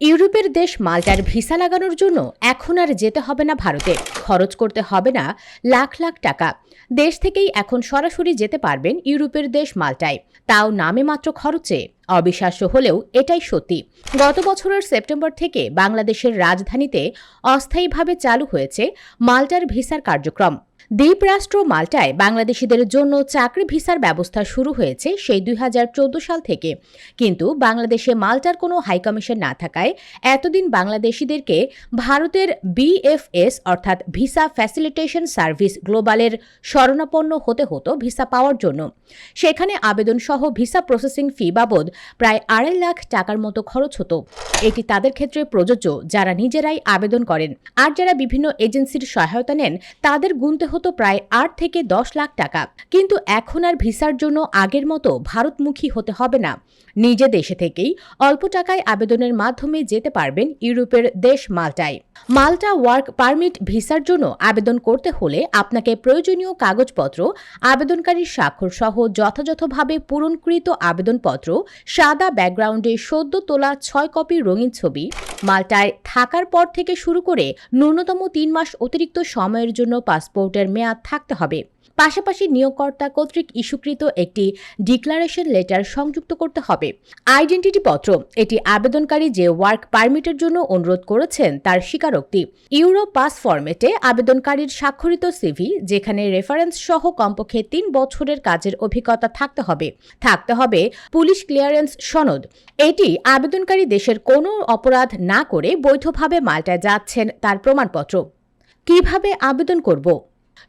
ইউরোপের দেশ মাল্টার ভিসা লাগানোর জন্য এখন আর যেতে হবে না ভারতে। খরচ করতে হবে না লাখ লাখ টাকা। দেশ থেকেই এখন সরাসরি যেতে পারবেন ইউরোপের দেশ মাল্টায়। তাও নামে মাত্র খরচে। অবিশ্বাস্য হলেও এটাই সত্যি। গত বছরের সেপ্টেম্বর থেকে বাংলাদেশের রাজধানীতে অস্থায়ীভাবে চালু হয়েছে মাল্টার ভিসার কার্যক্রম। দ্বীপরাষ্ট্র মাল্টায় বাংলাদেশিদের জন্য চাকরি ভিসার ব্যবস্থা শুরু হয়েছে সেই দুই হাজার চৌদ্দ সাল থেকে। কিন্তু বাংলাদেশে মাল্টার কোনো হাইকমিশন না থাকায় এতদিন বাংলাদেশিদেরকে ভারতের বিএফএস অর্থাৎ ভিসা ফ্যাসিলিটেশন সার্ভিস গ্লোবালের শরণাপন্ন হতে হতো ভিসা পাওয়ার জন্য। সেখানে আবেদন সহ ভিসা প্রসেসিং ফি বাবদ প্রায় আড়াই লাখ টাকার মতো খরচ হতো। এটি তাদের ক্ষেত্রে প্রযোজ্য, যারা নিজেরাই আবেদন করেন। আর যারা বিভিন্ন এজেন্সির সহায়তা নেন, তাদের গুনতে হতো প্রায় আট থেকে দশ লাখ টাকা। কিন্তু এখন আর ভিসার জন্য আগের মতো ভারতমুখী হতে হবে না। নিজে দেশে থেকেই অল্প টাকায় আবেদনের মাধ্যমে যেতে পারবেন ইউরোপের দেশ মাল্টায়। মাল্টা ওয়ার্ক পারমিট ভিসার জন্য আবেদন করতে হলে আপনাকে প্রয়োজনীয় কাগজপত্র, আবেদনকারীর স্বাক্ষর সহ যথাযথভাবে পূরণকৃত আবেদনপত্র, সাদা ব্যাকগ্রাউন্ডে সদ্য তোলা ছয় কপি রঙিন ছবি মাল্টায় থাকার পর থেকে শুরু করে ন্যূনতম তিন মাস অতিরিক্ত সময়ের জন্য পাসপোর্টের মেয়াদ থাকতে হবে। পাশাপাশি নিয়োগকর্তা কর্তৃক ইস্যুকৃত একটি ডিক্লারেশন লেটার সংযুক্ত করতে হবে। আইডেন্টিটি পত্র, এটি আবেদনকারী যে ওয়ার্ক পারমিটের জন্য অনুরোধ করেছেন তার স্বীকারোক্তি। ইউরো পাস ফরম্যাটে আবেদনকারীর স্বাক্ষরিত সিভি, যেখানে রেফারেন্স সহ কমপক্ষে তিন বছরের কাজের অভিজ্ঞতা থাকতে হবে। থাকতে হবে পুলিশ ক্লিয়ারেন্স সনদ। এটি আবেদনকারী দেশের কোনো অপরাধ না করে বৈধভাবে মাল্টায় যাচ্ছেন তার প্রমাণপত্র। কীভাবে আবেদন করব?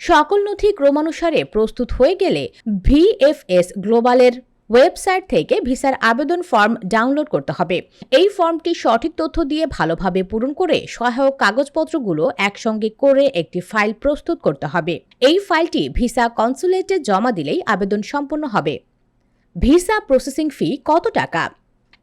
সকল নথি ক্রমানুসারে প্রস্তুত হয়ে গেলে ভিএফএস গ্লোবালের ওয়েবসাইট থেকে ভিসার আবেদন ফর্ম ডাউনলোড করতে হবে। এই ফর্মটি সঠিক তথ্য দিয়ে ভালোভাবে পূরণ করে সহায়ক কাগজপত্রগুলো একসঙ্গে করে একটি ফাইল প্রস্তুত করতে হবে। এই ফাইলটি ভিসা কনসুলেটে জমা দিলেই আবেদন সম্পন্ন হবে। ভিসা প্রসেসিং ফি কত টাকা?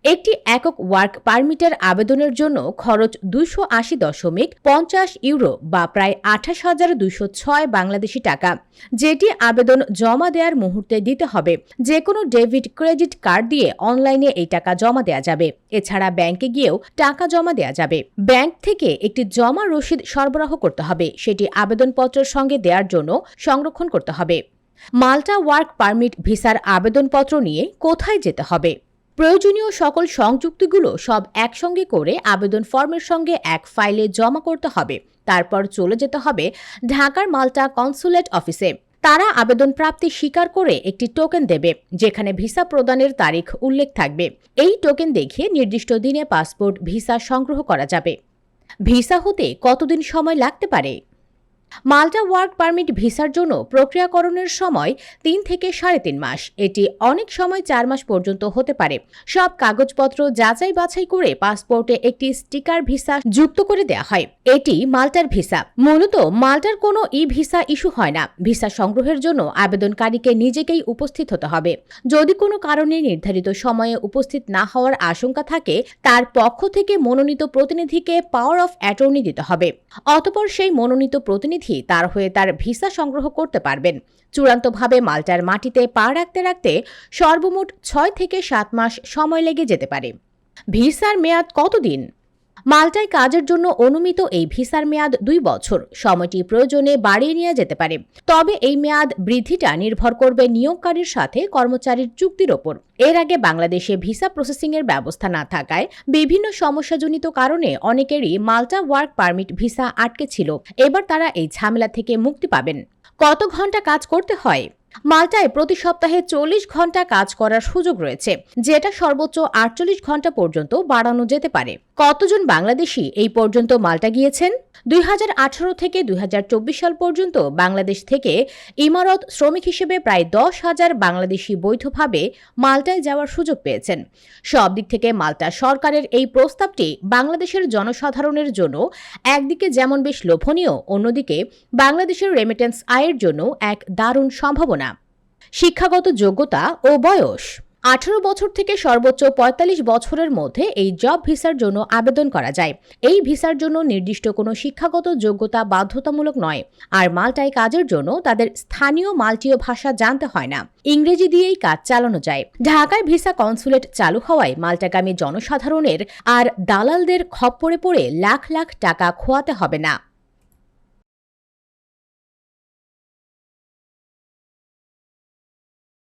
একটি একক ওয়ার্ক পারমিটের আবেদনের জন্য খরচ দুশো আশি দশমিক পঞ্চাশ ইউরো বা প্রায় আঠাশ হাজার দুইশো ছয় বাংলাদেশি টাকা, যেটি আবেদন জমা দেওয়ার মুহূর্তে দিতে হবে। যে কোনো ডেবিট ক্রেডিট কার্ড দিয়ে অনলাইনে এই টাকা জমা দেওয়া যাবে। এছাড়া ব্যাংকে গিয়েও টাকা জমা দেওয়া যাবে। ব্যাংক থেকে একটি জমা রসিদ সরবরাহ করতে হবে। সেটি আবেদনপত্রের সঙ্গে দেওয়ার জন্য সংরক্ষণ করতে হবে। মাল্টা ওয়ার্ক পারমিট ভিসার আবেদনপত্র নিয়ে কোথায় যেতে হবে? প্রয়োজনীয় সকল সংযুক্তিগুলো সব একসঙ্গে করে আবেদন ফর্মের সঙ্গে এক ফাইলে জমা করতে হবে। তারপর চলে যেতে হবে ঢাকার মাল্টা কনসুলেট অফিসে। তারা আবেদন প্রাপ্তি স্বীকার করে একটি টোকেন দেবে, যেখানে ভিসা প্রদানের তারিখ উল্লেখ থাকবে। এই টোকেন দেখিয়ে নির্দিষ্ট দিনে পাসপোর্ট, ভিসা সংগ্রহ করা যাবে। ভিসা হতে কতদিন সময় লাগতে পারে? মাল্টা ওয়ার্ক পারমিট ভিসার জন্য প্রক্রিয়াকরণের সময় তিন থেকে সাড়ে তিন মাস। এটি অনেক সময় চার মাস পর্যন্ত হতে পারে। সব কাগজপত্র যাচাই বাছাই করে পাসপোর্টে একটি স্টিকার ভিসা যুক্ত করে দেওয়া হয়। এটি মাল্টার ভিসা। মূলত মাল্টার কোনো ই ভিসা ইস্যু হয় না। ভিসা সংগ্রহের জন্য আবেদনকারীকে নিজেকেই উপস্থিত হতে হবে। যদি কোনো কারণে নির্ধারিত সময়ে উপস্থিত না হওয়ার আশঙ্কা থাকে, তার পক্ষ থেকে মনোনীত প্রতিনিধিকে পাওয়ার অফ অ্যাটর্নি দিতে হবে। অতপর সেই মনোনীত প্রতিনিধি প্রতিনিধি তার হয়ে তার ভিসা সংগ্রহ করতে পারবেন। চূড়ান্তভাবে মাল্টার মাটিতে পা রাখতে রাখতে সর্বমোট ছয় থেকে সাত মাস সময় লেগে যেতে পারে। ভিসার মেয়াদ কতদিন? মাল্টায় কাজের জন্য অনুমিত এই ভিসার মেয়াদ দুই বছর। সময়টি প্রয়োজনে বাড়িয়ে নিয়ে যেতে পারে। তবে এই মেয়াদ বৃদ্ধিটা নির্ভর করবে নিয়োগকারীর সাথে কর্মচারীর চুক্তির ওপর। এর আগে বাংলাদেশে ভিসা প্রসেসিং এর ব্যবস্থা না থাকায় বিভিন্ন সমস্যাজনিত কারণে অনেকেরই মাল্টা ওয়ার্ক পারমিট ভিসা আটকে ছিল। এবার তারা এই ঝামেলা থেকে মুক্তি পাবেন। কত ঘণ্টা কাজ করতে হয়? মাল্টায় প্রতি সপ্তাহে চল্লিশ ঘণ্টা কাজ করার সুযোগ রয়েছে, যেটা সর্বোচ্চ আটচল্লিশ ঘণ্টা পর্যন্ত বাড়ানো যেতে পারে। কতজন বাংলাদেশি এই পর্যন্ত মাল্টা গিয়েছেন? দুই হাজার আঠারো থেকে দুই হাজার চব্বিশ সাল পর্যন্ত বাংলাদেশ থেকে ইমারত শ্রমিক হিসেবে প্রায় দশ হাজার বাংলাদেশি বৈধভাবে মাল্টায় যাওয়ার সুযোগ পেয়েছেন। সব দিক থেকে মাল্টা সরকারের এই প্রস্তাবটি বাংলাদেশের জনসাধারণের জন্য একদিকে যেমন বেশ লোভনীয়, অন্যদিকে বাংলাদেশের রেমিটেন্স আয়ের জন্য এক দারুণ সম্ভাবনা। শিক্ষাগত যোগ্যতা ও বয়স। আঠারো বছর থেকে সর্বোচ্চ পঁয়তাল্লিশ বছরের মধ্যে এই জব ভিসার জন্য আবেদন করা যায়। এই ভিসার জন্য নির্দিষ্ট কোনো শিক্ষাগত যোগ্যতা বাধ্যতামূলক নয়। আর মাল্টায় কাজের জন্য তাদের স্থানীয় মাল্টীয় ভাষা জানতে হয় না। ইংরেজি দিয়েই কাজ চালানো যায়। ঢাকায় ভিসা কনসুলেট চালু হওয়ায় মাল্টাগামী জনসাধারণের আর দালালদের খপ্পরে পড়ে লাখ লাখ টাকা খোয়াতে হবে না।